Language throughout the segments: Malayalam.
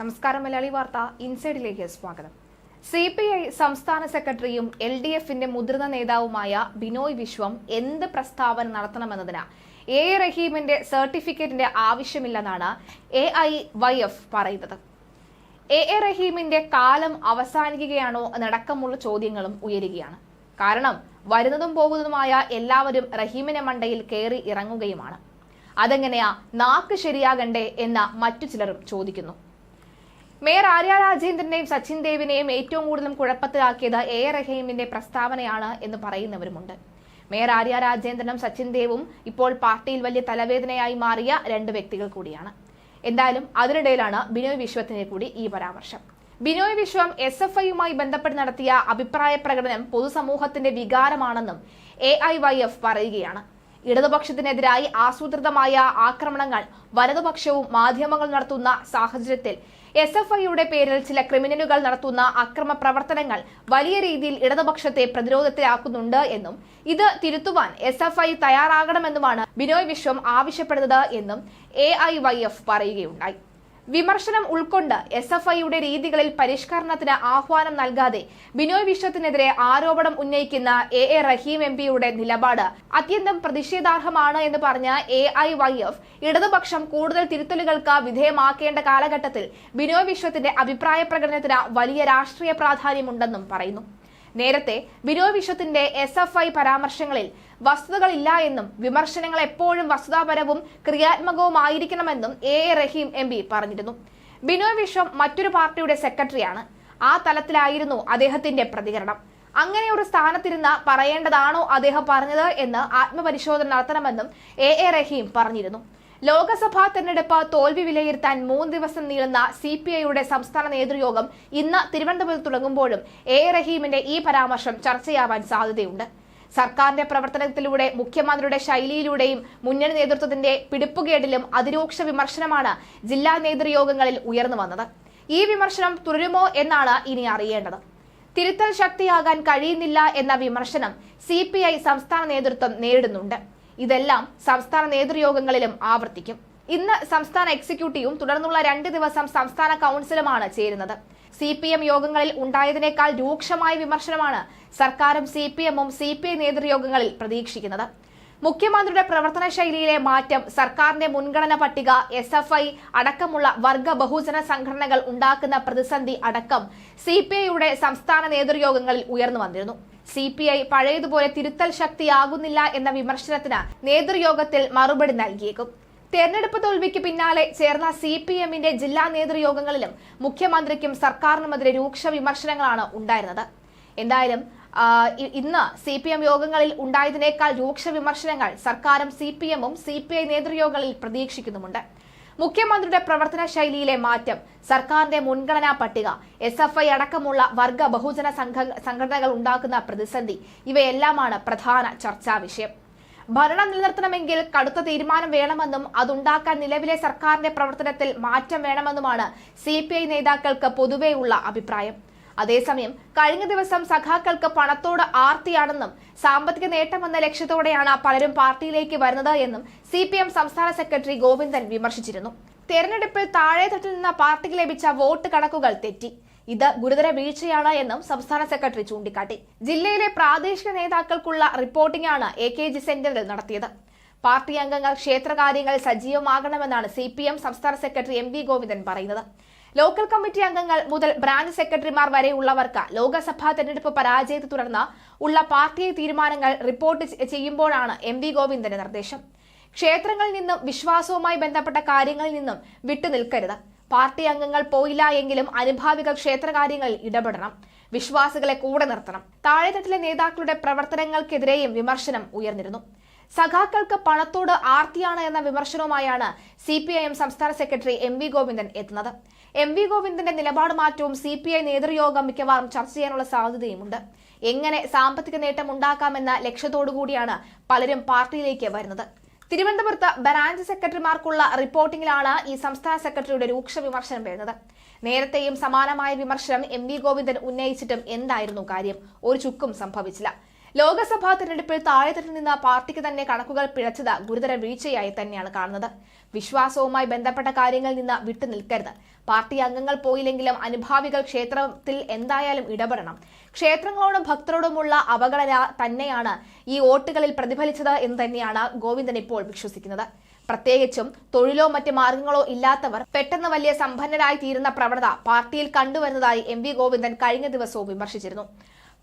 നമസ്കാരം മലയാളി വാർത്ത ഇൻസൈഡിലേക്ക് സ്വാഗതം. സി പി ഐ സംസ്ഥാന സെക്രട്ടറിയും എൽ ഡി എഫിന്റെ മുതിർന്ന നേതാവുമായ ബിനോയ് വിശ്വം എന്ത് പ്രസ്താവന നടത്തണമെന്നതിന് എ റഹീമിന്റെ സർട്ടിഫിക്കറ്റിന്റെ ആവശ്യമില്ലെന്നാണ് എ ഐ വൈ എഫ് പറയുന്നത്. എ എ റഹീമിന്റെ കാലം അവസാനിക്കുകയാണോ എന്നടക്കമുള്ള ചോദ്യങ്ങളും ഉയരുകയാണ്. കാരണം വരുന്നതും പോകുന്നതുമായ എല്ലാവരും റഹീമിന്റെ മണ്ടയിൽ കയറി ഇറങ്ങുകയുമാണ്. അതെങ്ങനെയാ നാക്ക് ശരിയാകണ്ടേ എന്ന മറ്റു ചിലരും ചോദിക്കുന്നു. മേയർ ആര്യ രാജേന്ദ്രനെയും സച്ചിൻ ദേവിനെയും ഏറ്റവും കൂടുതൽ കുഴപ്പത്തിലാക്കിയത് എ റഹീമിന്റെ പ്രസ്താവനയാണ് എന്ന് പറയുന്നവരുമുണ്ട്. മേയർ ആര്യ രാജേന്ദ്രനും സച്ചിൻ ദേവും ഇപ്പോൾ പാർട്ടിയിൽ വലിയ തലവേദനയായി മാറിയ രണ്ട് വ്യക്തികൾ കൂടിയാണ്. എന്തായാലും അതിനിടയിലാണ് ബിനോയ് വിശ്വത്തിന്റെ കൂടി ഈ പരാമർശം. ബിനോയ് വിശ്വം എസ് എഫ് ഐയുമായി ബന്ധപ്പെട്ട് നടത്തിയ അഭിപ്രായ പ്രകടനം പൊതുസമൂഹത്തിന്റെ വികാരമാണെന്നും എ ഐ വൈ എഫ് പറയുകയാണ്. ഇടതുപക്ഷത്തിനെതിരായി ആസൂത്രിതമായ ആക്രമണങ്ങൾ വലതുപക്ഷവും മാധ്യമങ്ങൾ നടത്തുന്ന സാഹചര്യത്തിൽ എസ് എഫ് ഐയുടെ പേരിൽ ചില ക്രിമിനലുകൾ നടത്തുന്ന അക്രമ പ്രവർത്തനങ്ങൾ വലിയ രീതിയിൽ ഇടതുപക്ഷത്തെ പ്രതിരോധത്തിലാക്കുന്നുണ്ട് എന്നും ഇത് തിരുത്തുവാൻ എസ് എഫ് ഐ തയ്യാറാകണമെന്നുമാണ് ബിനോയ് വിശ്വം ആവശ്യപ്പെടുന്നത് എന്നും എ ഐ വൈ എഫ് പറയുകയുണ്ടായി. വിമർശനം ഉൾക്കൊണ്ട് എസ് എഫ് ഐയുടെ രീതികളിൽ പരിഷ്കരണത്തിന് ആഹ്വാനം നൽകാതെ ബിനോയ് വിശ്വത്തിനെതിരെ ആരോപണം ഉന്നയിക്കുന്ന എ എ റഹീം എം പിയുടെ നിലപാട് അത്യന്തം പ്രതിഷേധാർഹമാണ് എന്ന് പറഞ്ഞ എ ഐ വൈ എഫ് ഇടതുപക്ഷം കൂടുതൽ തിരുത്തലുകൾക്ക് വിധേയമാക്കേണ്ട കാലഘട്ടത്തിൽ ബിനോയ് വിശ്വത്തിന്റെ അഭിപ്രായ പ്രകടനത്തിന് വലിയ രാഷ്ട്രീയ പ്രാധാന്യമുണ്ടെന്നും പറയുന്നു. നേരത്തെ ബിനോയ് വിശ്വത്തിന്റെ എസ് എഫ് ഐ പരാമർശങ്ങളിൽ വസ്തുതകളില്ല എന്നും വിമർശനങ്ങൾ എപ്പോഴും വസ്തുതാപരവും ക്രിയാത്മകവുമായിരിക്കണമെന്നും A A Rahim M P പറഞ്ഞിരുന്നു. ബിനോയ് വിശ്വം മറ്റൊരു പാർട്ടിയുടെ സെക്രട്ടറിയാണ്. ആ തലത്തിലായിരുന്നു അദ്ദേഹത്തിന്റെ പ്രതികരണം. അങ്ങനെ ഒരു സ്ഥാനത്തിരുന്ന പറയേണ്ടതാണോ അദ്ദേഹം പറഞ്ഞത് എന്ന് ആത്മപരിശോധന നടത്തണമെന്നും എ എ റഹീം പറഞ്ഞിരുന്നു. ലോക്സഭാ തെരഞ്ഞെടുപ്പ് തോൽവി വിലയിരുത്താൻ മൂന്ന് ദിവസം നീളുന്ന സി പി ഐയുടെ സംസ്ഥാന നേതൃയോഗം ഇന്ന് തിരുവനന്തപുരത്ത് തുടങ്ങുമ്പോഴും എ റഹീമിന്റെ ഈ പരാമർശം ചർച്ചയാവാൻ സാധ്യതയുണ്ട്. സർക്കാരിന്റെ പ്രവർത്തനത്തിലൂടെ മുഖ്യമന്ത്രിയുടെ ശൈലിയിലൂടെയും മുന്നണി നേതൃത്വത്തിന്റെ പിടിപ്പുകേടിലും അതിരൂക്ഷ വിമർശനമാണ് ജില്ലാ നേതൃയോഗങ്ങളിൽ ഉയർന്നു വന്നത്. ഈ വിമർശനം തുടരുമോ എന്നാണ് ഇനി അറിയേണ്ടത്. തിരുത്തൽ ശക്തിയാകാൻ കഴിയുന്നില്ല എന്ന വിമർശനം സി സംസ്ഥാന നേതൃത്വം നേരിടുന്നുണ്ട്. ഇതെല്ലാം സംസ്ഥാന നേതൃയോഗങ്ങളിലും ആവർത്തിക്കും. ഇന്ന് സംസ്ഥാന എക്സിക്യൂട്ടീവും തുടർന്നുള്ള രണ്ട് ദിവസം സംസ്ഥാന കൗൺസിലുമാണ് ചേരുന്നത്. സി പി എം യോഗങ്ങളിൽ ഉണ്ടായതിനേക്കാൾ രൂക്ഷമായ വിമർശനമാണ് സർക്കാരും സി പി എമ്മും സി പി ഐ നേതൃയോഗങ്ങളിൽ പ്രതീക്ഷിക്കുന്നത്. മുഖ്യമന്ത്രിയുടെ പ്രവർത്തന ശൈലിയിലെ മാറ്റം സർക്കാരിന്റെ മുൻഗണന പട്ടിക എസ് എഫ് ഐ അടക്കമുള്ള വർഗ ബഹുജന സംഘടനകൾ ഉണ്ടാക്കുന്ന പ്രതിസന്ധി അടക്കം സി പി ഐയുടെ സംസ്ഥാന നേതൃയോഗങ്ങളിൽ ഉയർന്നു വന്നിരുന്നു. സി പി ഐ പഴയതുപോലെ തിരുത്തൽ ശക്തിയാകുന്നില്ല എന്ന വിമർശനത്തിന് നേതൃയോഗത്തിൽ മറുപടി നൽകിയേക്കും. തെരഞ്ഞെടുപ്പ് തോൽവിക്ക് പിന്നാലെ ചേർന്ന സി പി എമ്മിന്റെ ജില്ലാ നേതൃയോഗങ്ങളിലും മുഖ്യമന്ത്രിക്കും സർക്കാരിനുമെതിരെ രൂക്ഷ വിമർശനങ്ങളാണ് ഉണ്ടായിരുന്നത്. എന്തായാലും ഇന്ന് സി പി എം യോഗങ്ങളിൽ ഉണ്ടായതിനേക്കാൾ രൂക്ഷ വിമർശനങ്ങൾ സർക്കാരും സി പി എമ്മും സി പി ഐ നേതൃയോഗങ്ങളിൽ പ്രതീക്ഷിക്കുന്നുമുണ്ട്. മുഖ്യമന്ത്രിയുടെ പ്രവർത്തന ശൈലിയിലെ മാറ്റം സർക്കാരിന്റെ മുൻഗണനാ പട്ടിക എസ് എഫ് ഐ അടക്കമുള്ള വർഗ ബഹുജന സംഘ സംഘടനകൾ ഉണ്ടാക്കുന്ന പ്രതിസന്ധി ഇവയെല്ലാമാണ് പ്രധാന ചർച്ചാ വിഷയം. ഭരണം നിലനിർത്തണമെങ്കിൽ കടുത്ത തീരുമാനം വേണമെന്നും അതുണ്ടാക്കാൻ നിലവിലെ സർക്കാരിന്റെ പ്രവർത്തനത്തിൽ മാറ്റം വേണമെന്നുമാണ് സി നേതാക്കൾക്ക് പൊതുവെയുള്ള അഭിപ്രായം. അതേസമയം കഴിഞ്ഞ ദിവസം സഖാക്കൾക്ക് പണത്തോട് ആർത്തിയാണെന്നും സാമ്പത്തിക നേട്ടമെന്ന ലക്ഷ്യത്തോടെയാണ് പലരും പാർട്ടിയിലേക്ക് വരുന്നത് എന്നും സി സംസ്ഥാന സെക്രട്ടറി ഗോവിന്ദൻ വിമർശിച്ചിരുന്നു. തെരഞ്ഞെടുപ്പിൽ താഴെത്തട്ടിൽ നിന്ന് പാർട്ടിക്ക് ലഭിച്ച വോട്ട് കണക്കുകൾ തെറ്റി. ഇത് ഗുരുതര വീഴ്ചയാണ് എന്നും സംസ്ഥാന സെക്രട്ടറി ചൂണ്ടിക്കാട്ടി. ജില്ലയിലെ പ്രാദേശിക നേതാക്കൾക്കുള്ള റിപ്പോർട്ടിംഗ് ആണ് എ കെ ജി സെന്ററിൽ നടത്തിയത്. പാർട്ടി അംഗങ്ങൾ ക്ഷേത്രകാര്യങ്ങൾ സജീവമാകണമെന്നാണ് സി പി എം സംസ്ഥാന സെക്രട്ടറി എം വി ഗോവിന്ദൻ പറയുന്നത്. ലോക്കൽ കമ്മിറ്റി അംഗങ്ങൾ മുതൽ ബ്രാഞ്ച് സെക്രട്ടറിമാർ വരെയുള്ളവർക്ക് ലോക്സഭാ തെരഞ്ഞെടുപ്പ് പരാജയത്തെ തുടർന്ന് ഉള്ള പാർട്ടി തീരുമാനങ്ങൾ റിപ്പോർട്ട് ചെയ്യുമ്പോഴാണ് എം വി ഗോവിന്ദന്റെ നിർദ്ദേശം. ക്ഷേത്രങ്ങളിൽ നിന്നും വിശ്വാസവുമായി ബന്ധപ്പെട്ട കാര്യങ്ങളിൽ നിന്നും വിട്ടുനിൽക്കരുത്. പാർട്ടി അംഗങ്ങൾ പോയില്ല എങ്കിലും അനുഭാവികൾ ക്ഷേത്രകാര്യങ്ങളിൽ ഇടപെടണം. വിശ്വാസികളെ കൂടെ നിർത്തണം. താഴെത്തട്ടിലെ നേതാക്കളുടെ പ്രവർത്തനങ്ങൾക്കെതിരെയും വിമർശനം ഉയർന്നിരുന്നു. സഖാക്കൾക്ക് പണത്തോട് ആർത്തിയാണ് എന്ന വിമർശനവുമായാണ് സി പി ഐ എം സംസ്ഥാന സെക്രട്ടറി എം വി ഗോവിന്ദൻ എത്തുന്നത്. എം വി ഗോവിന്ദന്റെ നിലപാട് മാറ്റവും സി പി ഐ നേതൃയോഗം മിക്കവാറും ചർച്ച ചെയ്യാനുള്ള സാധ്യതയുമുണ്ട്. എങ്ങനെ സാമ്പത്തിക നേട്ടം ഉണ്ടാക്കാമെന്ന ലക്ഷ്യത്തോടുകൂടിയാണ് പലരും പാർട്ടിയിലേക്ക് വരുന്നത്. തിരുവനന്തപുരത്ത് ബ്രാഞ്ച് സെക്രട്ടറിമാർക്കുള്ള റിപ്പോർട്ടിംഗിലാണ് ഈ സംസ്ഥാന സെക്രട്ടറിയുടെ രൂക്ഷ വിമർശനം വരുന്നത്. നേരത്തെയും സമാനമായ വിമർശനം എം വി ഗോവിന്ദൻ ഉന്നയിച്ചിട്ടും എന്തായിരുന്നു കാര്യം? ഒരു ചുക്കും സംഭവിച്ചില്ല. ലോക്സഭാ തെരഞ്ഞെടുപ്പിൽ താഴെത്തട്ടിൽ നിന്ന് പാർട്ടിക്ക് തന്നെ കണക്കുകൾ പിഴച്ചത് ഗുരുതര വീഴ്ചയായി തന്നെയാണ് കാണുന്നത്. വിശ്വാസവുമായി ബന്ധപ്പെട്ട കാര്യങ്ങളിൽ നിന്ന് വിട്ടുനിൽക്കരുത് പാർട്ടി അംഗങ്ങൾ പോയില്ലെങ്കിലും അനുഭാവികൾ ക്ഷേത്രത്തിൽ എന്തായാലും ഇടപെടണം. ക്ഷേത്രങ്ങളോടും ഭക്തരോടുമുള്ള അവഗണന തന്നെയാണ് ഈ വോട്ടുകളിൽ പ്രതിഫലിച്ചത് എന്ന് തന്നെയാണ് ഗോവിന്ദൻ ഇപ്പോൾ വിശ്വസിക്കുന്നത്. പ്രത്യേകിച്ചും തൊഴിലോ മറ്റ് മാർഗങ്ങളോ ഇല്ലാത്തവർ പെട്ടെന്ന് വലിയ സമ്പന്നരായി തീരുന്ന പ്രവണത പാർട്ടിയിൽ കണ്ടുവരുന്നതായി എം വി ഗോവിന്ദൻ കഴിഞ്ഞ ദിവസവും വിമർശിച്ചിരുന്നു.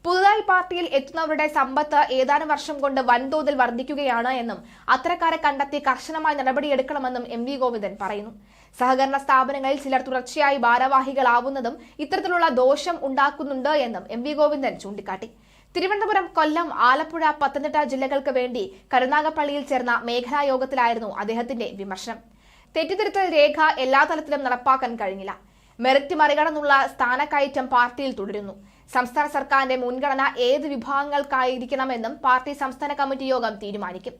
പുതുതായി പാർട്ടിയിൽ എത്തുന്നവരുടെ സമ്പത്ത് ഏതാനും വർഷം കൊണ്ട് വൻതോതിൽ വർദ്ധിക്കുകയാണ് എന്നും അത്തരക്കാരെ കണ്ടെത്തി കർശനമായ നടപടിയെടുക്കണമെന്നും എം വി ഗോവിന്ദൻ പറയുന്നു. സഹകരണ സ്ഥാപനങ്ങളിൽ ചിലർ തുടർച്ചയായി ഭാരവാഹികളാവുന്നതും ഇത്തരത്തിലുള്ള ദോഷം ഉണ്ടാക്കുന്നുണ്ട് എന്നും എം വി ഗോവിന്ദൻ ചൂണ്ടിക്കാട്ടി. തിരുവനന്തപുരം കൊല്ലം ആലപ്പുഴ പത്തനംതിട്ട ജില്ലകൾക്ക് വേണ്ടി കരുനാഗപ്പള്ളിയിൽ ചേർന്ന മേഖലാ യോഗത്തിലായിരുന്നു അദ്ദേഹത്തിന്റെ വിമർശനം. തെറ്റിദ്ധരുത്തൽ രേഖ എല്ലാ തലത്തിലും നടപ്പാക്കാൻ കഴിഞ്ഞില്ല. മെറിറ്റ് മറികടന്നുള്ള സ്ഥാനക്കയറ്റം പാർട്ടിയിൽ തുടരുന്നു. സംസ്ഥാന സർക്കാരിന്റെ മുൻഗണന ഏത് വിഭാഗങ്ങൾക്കായിരിക്കണമെന്നും പാർട്ടി സംസ്ഥാന കമ്മിറ്റി യോഗം തീരുമാനിക്കും.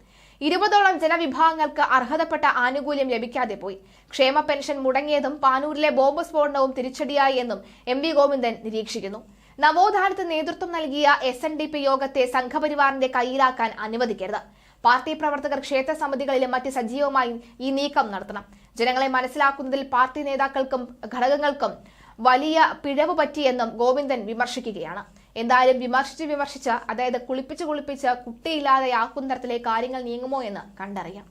ഇരുപതോളം ജനവിഭാഗങ്ങൾക്ക് അർഹതപ്പെട്ട ആനുകൂല്യം ലഭിക്കാതെ പോയി. ക്ഷേമ പെൻഷൻ മുടങ്ങിയതും പാനൂരിലെ ബോംബ് സ്ഫോടനവും തിരിച്ചടിയായി എന്നും എം വി ഗോവിന്ദൻ നിരീക്ഷിക്കുന്നു. നവോത്ഥാനത്തിന് നേതൃത്വം നൽകിയ എസ് എൻ ഡി പി യോഗത്തെ സംഘപരിവാറിന്റെ കയ്യിലാക്കാൻ അനുവദിക്കരുത്. പാർട്ടി പ്രവർത്തകർ ക്ഷേത്ര സമിതികളിലും മറ്റ് സജീവമായി ഈ നീക്കം നടത്തണം. ജനങ്ങളെ മനസ്സിലാക്കുന്നതിൽ പാർട്ടി നേതാക്കൾക്കും ഘടകങ്ങൾക്കും വലിയ പിഴവ് പറ്റിയെന്നും ഗോവിന്ദൻ വിമർശിക്കുകയാണ്. എന്തായാലും വിമർശിച്ച് വിമർശിച്ച് അതായത് കുളിപ്പിച്ച് കുളിപ്പിച്ച് കുട്ടിയില്ലാതെയാക്കും തരത്തിലെ കാര്യങ്ങൾ നീങ്ങുമോ എന്ന് കണ്ടറിയാം.